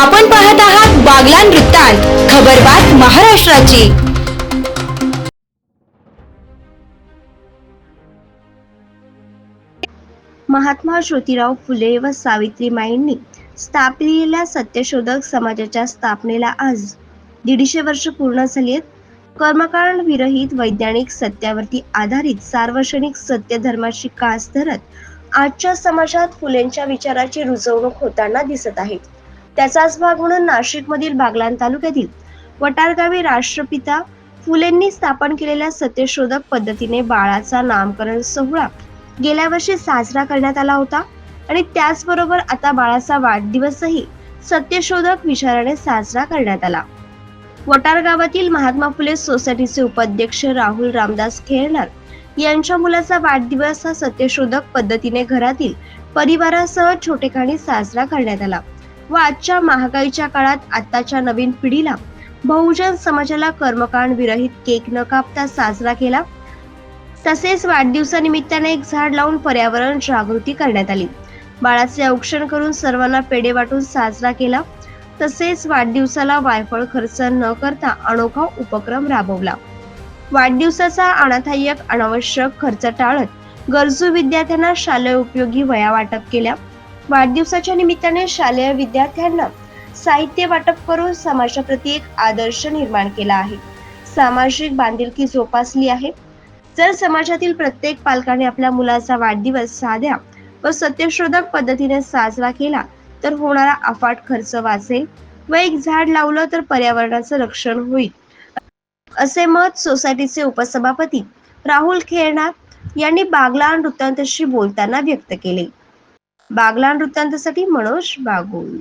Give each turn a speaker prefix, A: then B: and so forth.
A: आपण पाहत आहात बागलान वृत्तांत खबरबात महाराष्ट्राची.
B: महात्मा ज्योतिराव फुले व सावित्रीमाईंनी स्थापलेल्या सत्यशोधक समाजाच्या स्थापनेला आज दीडशे वर्ष पूर्ण झाली आहेत कर्मकांड विरहित वैज्ञानिक सत्यावरती आधारित सार्वजनिक सत्य धर्माची कास धरत आजच्या समाजात फुलेंच्या विचाराची रुजवणूक होताना दिसत आहे त्याचाच भाग म्हणून नाशिकमधील बागलाण तालुक्यातील वटारगावी राष्ट्रपिता फुलेंनी स्थापन केलेल्या सत्यशोधक पद्धतीने बाळाचा नामकरण सोहळा गेल्या वर्षी साजरा करण्यात आला होता आणि त्याचबरोबर आता बाळाचा वाढदिवसही सत्यशोधक विचाराने साजरा करण्यात आला. वटार गावातील महात्मा फुले सोसायटीचे उपाध्यक्ष राहुल रामदास खेळणार यांच्या मुलाचा वाढदिवस हा सत्यशोधक पद्धतीने घरातील परिवारासह छोटेखानी साजरा करण्यात आला. व आजच्या महागाईच्या काळात आताच्या नवीन पिढीला बहुजन समाजाला कर्मकांड विरहित केक न कापता साजरा केला. तसेच वाढदिवसानिमित्ताने एक झाड लावून पर्यावरण जागृती करण्यात आली. बाळाचे औक्षण करून सर्वांना पेढे वाटून साजरा केला. तसेच वाढदिवसाला वायफळ खर्च न करता अनोखा उपक्रम राबवला. वाढदिवसाचा अनाथाय्यक अनावश्यक खर्च टाळत गरजू विद्यार्थ्यांना शालेय उपयोगी वया वाटप केल्या. वाढदिवसाच्या निमित्ताने शालेय विद्यार्थ्यांना साहित्य वाटप करून समाजाप्रती एक आदर्श निर्माण केला आहे. सामाजिक बांधिलकी जोपासली आहे. जर समाजातील प्रत्येक पालकाने आपल्या मुलाचा वाढदिवस साध्या व सत्यशोधक पद्धतीने साजरा केला तर होणारा अफाट खर्च वाचेल व एक झाड लावलं तर पर्यावरणाचं रक्षण होईल. असे मत सोसायटीचे उपसभापती राहुल खेळणार यांनी बागला वृत्तांतशी बोलताना व्यक्त केले. बागला वृत्तांतासाठी मनोज बागुल.